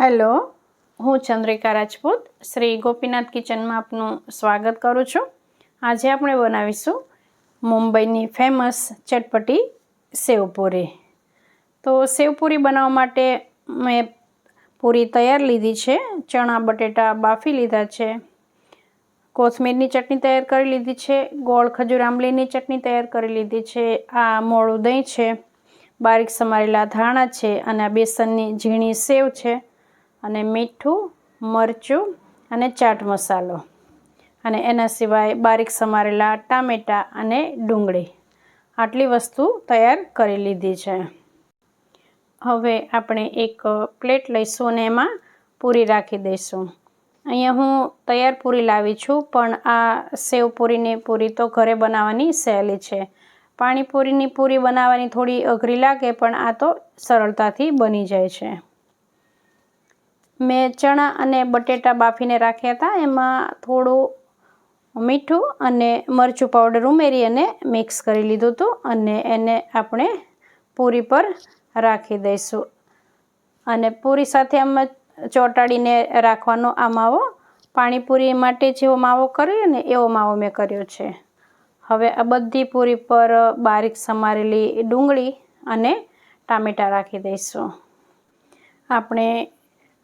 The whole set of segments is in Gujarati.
હેલો. હું ચંદ્રિકા રાજપૂત, શ્રી ગોપીનાથ કિચનમાં આપનું સ્વાગત કરું છું. આજે આપણે બનાવીશું મુંબઈની ફેમસ ચટપટી સેવપુરી. તો સેવપુરી બનાવવા માટે મેં પૂરી તૈયાર લીધી છે, ચણા, બટેટા બાફી લીધા છે, કોથમીરની ચટણી તૈયાર કરી લીધી છે, ગોળ ખજૂર આંબલીની ચટણી તૈયાર કરી લીધી છે, આ મોળું દહીં છે, બારીક સમારેલા ધાણા છે અને આ બેસનની ઝીણી સેવ છે. અને મીઠું, મરચું અને ચાટ મસાલો. અને એના સિવાય બારીક સમારેલા ટામેટાં અને ડુંગળી. આટલી વસ્તુ તૈયાર કરી લીધી છે. હવે આપણે એક પ્લેટ લઈશું અને એમાં પૂરી રાખી દઈશું. અહીંયા હું તૈયાર પૂરી લાવી છું, પણ આ સેવ પૂરીની પૂરી તો ઘરે બનાવવાની સહેલી છે. પાણીપુરીની પૂરી બનાવવાની થોડી અઘરી લાગે, પણ આ તો સરળતાથી બની જાય છે. મેં ચણા અને બટેટા બાફીને રાખ્યા હતા. એમાં થોડું મીઠું અને મરચું પાવડર ઉમેરી અને મિક્સ કરી લીધું હતું અને એને આપણે પૂરી પર રાખી દઈશું. અને પૂરી સાથે આમ ચોંટાડીને રાખવાનો આ માવો પાણીપુરી માટે જેવો માવો કર્યો ને એવો માવો મેં કર્યો છે. હવે આ બધી પૂરી પર બારીક સમારેલી ડુંગળી અને ટામેટાં રાખી દઈશું. આપણે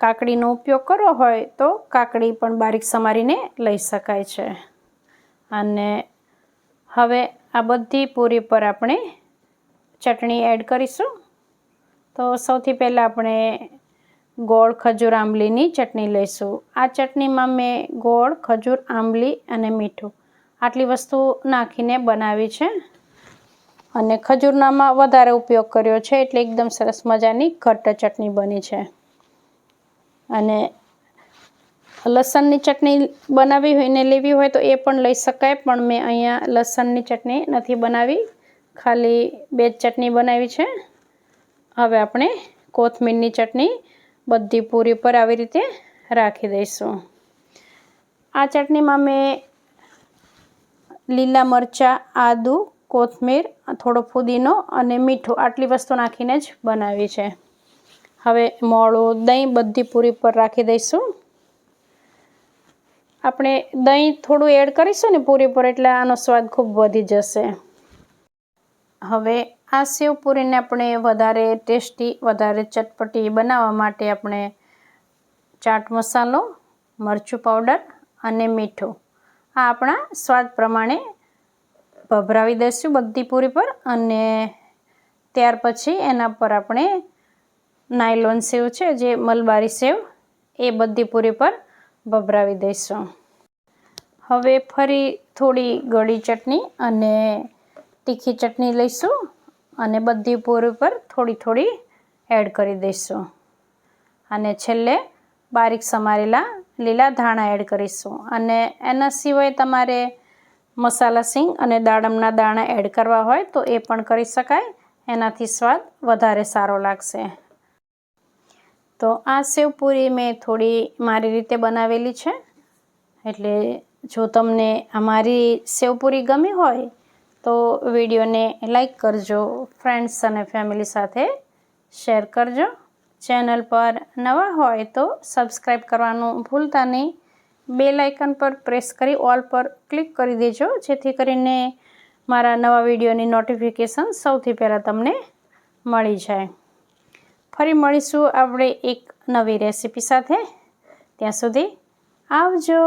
કાકડીનો ઉપયોગ કરવો હોય તો કાકડી પણ બારીક સમારીને લઈ શકાય છે. અને હવે આ બધી પૂરી પર આપણે ચટણી એડ કરીશું. તો સૌથી પહેલાં આપણે ગોળ ખજૂર આંબલીની ચટણી લઈશું. આ ચટણીમાં મેં ગોળ, ખજૂર, આંબલી અને મીઠું આટલી વસ્તુ નાખીને બનાવી છે. અને ખજૂરનામાં વધારે ઉપયોગ કર્યો છે એટલે એકદમ સરસ મજાની ઘટ્ટ ચટણી બની છે. અને લસણની ચટણી બનાવી હોય ને લેવી હોય તો એ પણ લઈ શકાય, પણ મેં અહીંયા લસણની ચટણી નથી બનાવી. ખાલી બે ચટણી બનાવી છે. હવે આપણે કોથમીરની ચટણી બધી પૂરી પર આવી રીતે રાખી દઈશું. આ ચટણીમાં મેં લીલા મરચાં, આદું, કોથમીર, થોડો ફુદીનો અને મીઠું આટલી વસ્તુ નાખીને જ બનાવી છે. હવે મોળું દહીં બધી પૂરી પર રાખી દઈશું. આપણે દહીં થોડું એડ કરીશું ને પૂરી પર એટલે આનો સ્વાદ ખૂબ વધી જશે. હવે આ સેવ પૂરીને આપણે વધારે ટેસ્ટી, વધારે ચટપટી બનાવવા માટે આપણે ચાટ મસાલો, મરચું પાવડર અને મીઠું આ આપણા સ્વાદ પ્રમાણે ભભરાવી દઈશું બધી પૂરી પર અને ત્યાર પછી એના પર આપણે નાયલોન સેવ છે, જે મલબારી સેવ, એ બધી પૂરી પર ભભરાવી દઈશું. હવે ફરી થોડી ગળી ચટણી અને તીખી ચટણી લઈશું અને બધી પૂરી પર થોડી થોડી એડ કરી દઈશું. અને છેલ્લે બારીક સમારેલા લીલા ધાણા એડ કરીશું. અને એના સિવાય તમારે મસાલા સિંગ અને દાડમના દાણા એડ કરવા હોય તો એ પણ કરી શકાય. એનાથી સ્વાદ વધારે સારો લાગશે. તો આ સેવપુરી મેં થોડી મારી રીતે બનાવેલી છે. એટલે જો તમને અમારી સેવપુરી ગમી હોય, તો વિડીયોને લાઈક કરજો ફ્રેન્ડ્સ અને ફેમિલી સાથે શેર કરજો. ચેનલ પર નવા હોય તો સબસ્ક્રાઈબ કરવાનું ભૂલતા નહીં. બે લાઇકન પર પ્રેસ કરી ઓલ પર ક્લિક કરી દેજો, જેથી કરીને મારા નવા વિડીયોની નોટિફિકેશન સૌથી પહેલાં તમને મળી જાય. ફરી મળીશું આપણે એક નવી રેસીપી સાથે. ત્યાં સુધી આવજો.